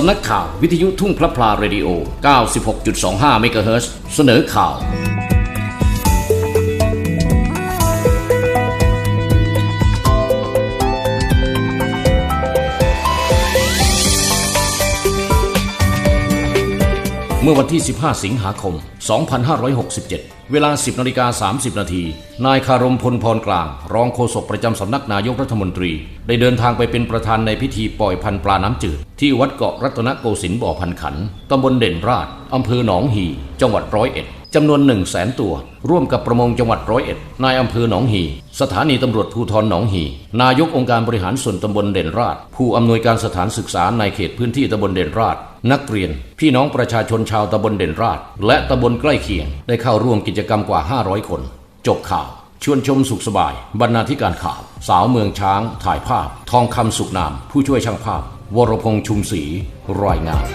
สำนักข่าววิทยุทุ่งพระพลาเรดิโอ 96.25 เมกะเฮิรตซ์เสนอข่าว เมื่อวันที่ 15 สิงหาคม 2567 เวลา 10นาฬิกา30 นาที นายคารมพลพรกลาง รองโฆษกประจำสำนักนายกรัฐมนตรี ได้เดินทางไปเป็นประธานในพิธีปล่อยพันปลาน้ำจืด ที่วัดเกาะรัตนโกสินทร์บ่อพันขัน ตำบลเด่นราชอำเภอหนองหี จังหวัดร้อยเอ็ด จำนวน1 0 0 0 0แสนตัว ร่วมกับประมงจังหวัดร้อยเอ็ดนายอำเภอหนองฮีสถานีตำรวจภูธรหนองฮีนายกองค์การบริหารส่วนตำบลเด่นราช ผู้อำนวยการสถานศึกษาในเขตพื้นที่ตำบลเด่นราช นักเรียน พี่น้องประชาชนชาวตำบลเด่นราช และตำบลใกล้เคียง ได้เข้าร่วมกิจกรรมกว่า 500 คน จบข่าว ชวนชมสุขสบาย บรรณาธิการข่าว สาวเมืองช้าง ถ่ายภาพ ทองคำสุขนาม ผู้ช่วยช่างภาพ วรพงษ์ชุมศรีรายงาน